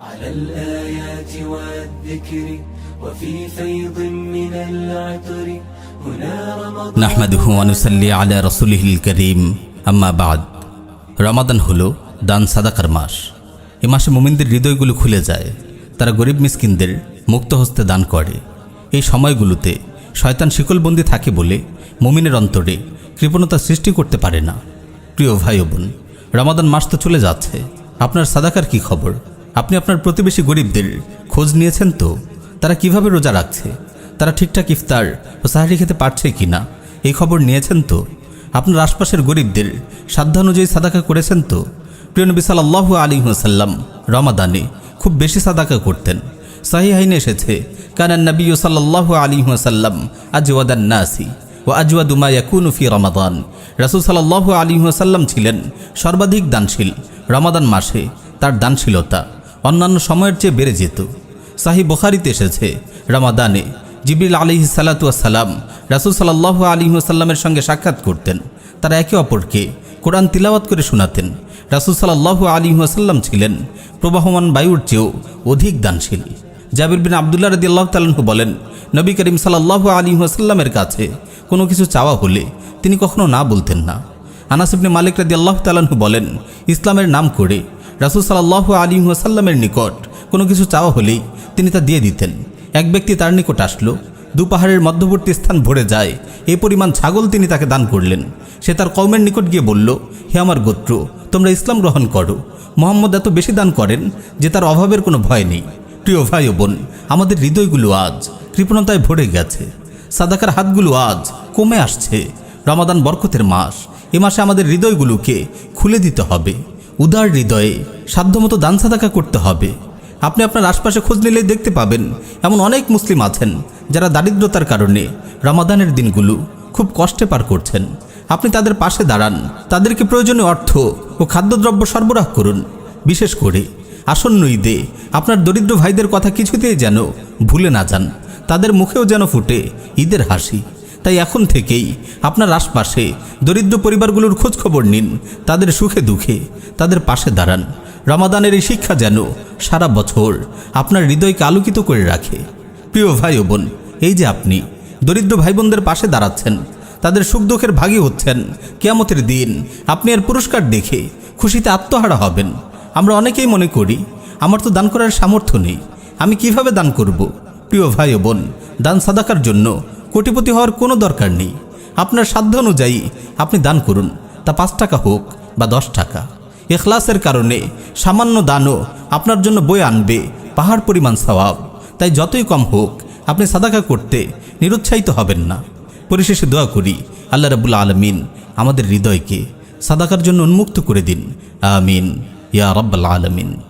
على الآيات والذكر وفي فيض من العطر هنا رمضان নাহমাদুহু আনুসাল্লি আলা রসুলিহিল করিম আম্মা বাদ রমাদান হলো দান সাদাকার মাস এ মাসে মুমিনদের হৃদয়গুলো খুলে যায় তারা গরিব মিসকিনদের মুক্ত হস্তে দান করে এই সময়গুলোতে শয়তান শিকলবন্দি থাকে বলে মুমিনের অন্তরে কৃপণতা সৃষ্টি করতে পারে না প্রিয় ভাই ও বোন রমাদান মাস তো চলে যাচ্ছে আপনার সাদাকার কি খবর আপনি আপনার প্রতিবেশী গরিবদের খোঁজ নিয়েছেন তো? তারা কীভাবে রোজা রাখছে? তারা ঠিকঠাক ইফতার ও সাহারি খেতে পারছে কি না এই খবর নিয়েছেন তো? আপনার আশপাশের গরিবদের সাধ্যানুযায়ী সাদাকা করেছেন তো? প্রিয় নবী সাল্লাহ আলী সাল্লাম রমাদানে খুব বেশি সাদাকা করতেন। সাহি হাইনে এসেছে কানান নবী সাল্লাহ আলী সাল্লাম আজওয়াদান নাসি ও ইয়াকুনু ফি রমাদান। রাসুল সাল্লাহ আলী সাল্লাম ছিলেন সর্বাধিক দানশীল। রমাদান মাসে তার দানশীলতা অন্যান্য সময়ের চেয়ে বেড়ে যেত। সাহি বুখারিতে এসেছে, রমাদানে। জিবরিল আলিহি সালাতাম রাসুল সাল্লাহ আলী সাল্লামের সঙ্গে সাক্ষাৎ করতেন। তারা একে অপরকে কোরআন তিলাওয়াত করে শোনাতেন। রাসুল সাল্লাহ আলী সাল্লাম ছিলেন প্রবাহমান বায়ুর চেয়েও অধিক দানশীল। জাবির বিন আবদুল্লাহ রদি আল্লাহ তালু বলেন, নবী করিম সাল্লাহ আলী সাল্লামের কাছে কোনো কিছু চাওয়া হলে তিনি কখনো না বলতেন না। আনাসিবনে মালিক রাদি আল্লাহ বলেন, ইসলামের নাম করে রাসুল সাল্লাহ আলী সাল্লামের নিকট কোনো কিছু চাওয়া হলেই তিনি তা দিয়ে দিতেন। এক ব্যক্তি তার নিকট আসলো, দু পাহাড়ের মধ্যবর্তী স্থান ভরে যায়, এ পরিমাণ ছাগল তিনি তাকে দান করলেন। সে তার কৌমের নিকট গিয়ে বলল, হে আমার গোত্র, তোমরা ইসলাম গ্রহণ করো। মোহাম্মদ এত বেশি দান করেন যে তার অভাবের কোনো ভয় নেই। প্রিয় ভাই ও বোন, আমাদের হৃদয়গুলো আজ কৃপণতায় ভরে গেছে। সাদাকার হাতগুলো আজ কমে আসছে। রমাদান বরকতের মাস। এ মাসে আমাদের হৃদয়গুলোকে খুলে দিতে হবে। উদার হৃদয়ে সাধ্যমতো দান সাদাকা করতে হবে। আপনি আপনার আশপাশে খোঁজ নিলেই দেখতে পাবেন এমন অনেক মুসলিম আছেন যারা দারিদ্রতার কারণে রমাদানের দিনগুলো খুব কষ্টে পার করছেন। আপনি তাদের পাশে দাঁড়ান, তাদেরকে প্রয়োজনীয় অর্থ ও খাদ্যদ্রব্য সরবরাহ করুন। বিশেষ করে আসন্ন ঈদে আপনার দরিদ্র ভাইদের কথা কিছুতেই যেন ভুলে না যান, তাদের মুখেও যেন ফুটে ঈদের হাসি। তাই এখন থেকেই আপনার আশপাশে দরিদ্র পরিবারগুলোর খোঁজ খবর নিন। তাদের সুখে দুঃখে, তাদের পাশে দাঁড়ান। রমাদানের এই শিক্ষা যেন সারা বছর আপনার হৃদয়কে আলোকিত করে রাখে। প্রিয় ভাই ও বোন, এই যে আপনি দরিদ্র ভাই বোনদের পাশে দাঁড়াচ্ছেন, তাদের সুখ দুঃখের ভাগী হচ্ছেন, কেয়ামতের দিন আপনি এর পুরস্কার দেখে খুশিতে আত্মহারা হবেন। আমরা অনেকেই মনে করি, আমার তো দান করার সামর্থ্য নেই, আমি কীভাবে দান করব? প্রিয় ভাই বোন, দান সাদাকার জন্য কোটিপতি হওয়ার কোনো দরকার নেই। আপনার সাধ্য অনুযায়ী আপনি দান করুন। তা পাঁচ টাকা হোক বা দশ টাকা। এখলাসের কারণে সামান্য দানও আপনার জন্য বই আনবে পাহাড় পরিমাণ সওয়াব। তাই যতই কম হোক আপনি সাদাকা করতে নিরুৎসাহিত হবেন না। পরিশেষে দোয়া করি, আল্লাহ রাবুল আলমিন আমাদের হৃদয়কে সাদাকার জন্য উন্মুক্ত করে দিন। আমিন। ইয়া রব্বাল আলমিন।